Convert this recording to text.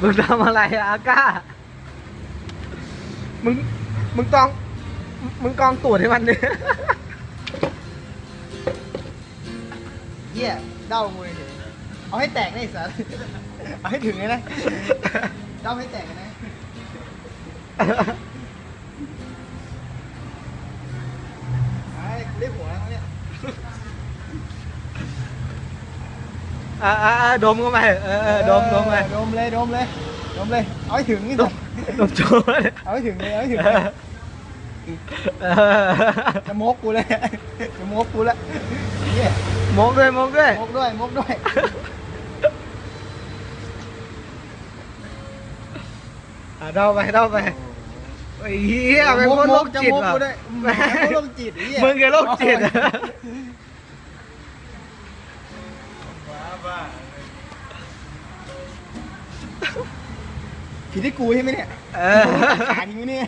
มึงทำอะไรอะอาก้า มึง มึงกอง มึงกองตูดให้มันดิเหี้ยเด้ามวยเลยเอาให้แตกนะไอ้สัสเอาให้ถึงเลยนะเด้าให้แตกเลยนะ ไอ้กูได้หัวแล้วเนี่ย อ่าอ่าอ่าดมเข้าไปเออเออดมดมไป ดมเลยดมเลยดมเลยเอาให้ถึงนี่ ด สั ม ส ดมโชว์เลย เอาให้ถึงเลยเอาให้ถึง เอ เลย อเออ จะมกกูเลยจะมกกูแล้วเหี้ย มกด้วยมกด้วย มกด้วยมกด้วย อ่ะเดาไปเดาไปไอ้ ผิดที่กูใช่ไหมเนี่ยเออ ขาดจริงไหมเนี่ย